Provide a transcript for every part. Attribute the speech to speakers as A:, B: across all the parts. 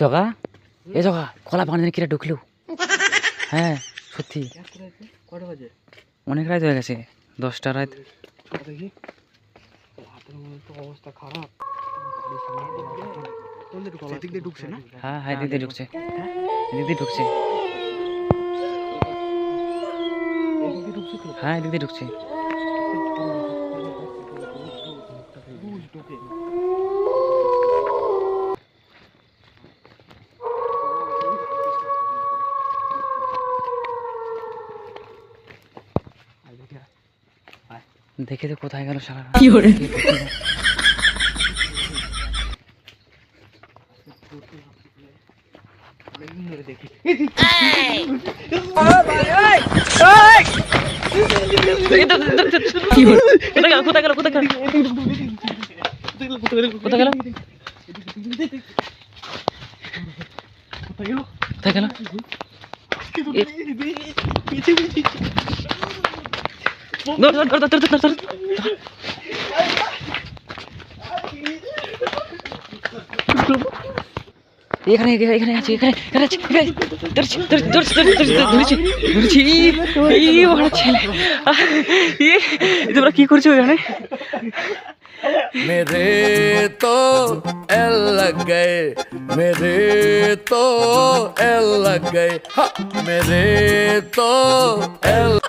A: জগা? এ জগা, কলা বাগানে কিরা ঢুকলো? হ্যাঁ সত্যি। অনেক রাত হয়ে গেছে, দশটা রাত।
B: অবস্থা খারাপ
A: হ্যাঁ হ্যাঁ দিদি ঢুকছে। দিদি ঢুকছে। হ্যাঁ দিদি ঢুকছে। দেখে তো কোথায় গেল সারা
C: কি ওরে
B: দেখি
C: কি ওরে
A: কোথায় গেল কোথায় গেল এখানে এখানে আছে এখানে এখানে আছে এখানে আছে। ধরছি ধরছি ধরছি ধরছি ধরছি ধরছি এই বড় ছেলে আহ, এ, তোমরা কি করছো এখানে
D: मेरे तो एल लग गए मेरे तो एल लग गए हा, मेरे तो एल
A: আমরা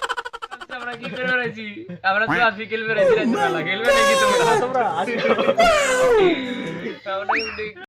A: কি করে বেড়াইছি আমরা তো আজকে খেলবে বেড়াইছি রাত্রিবেলা খেলবে নাকি তোমরা তোমরা আমরা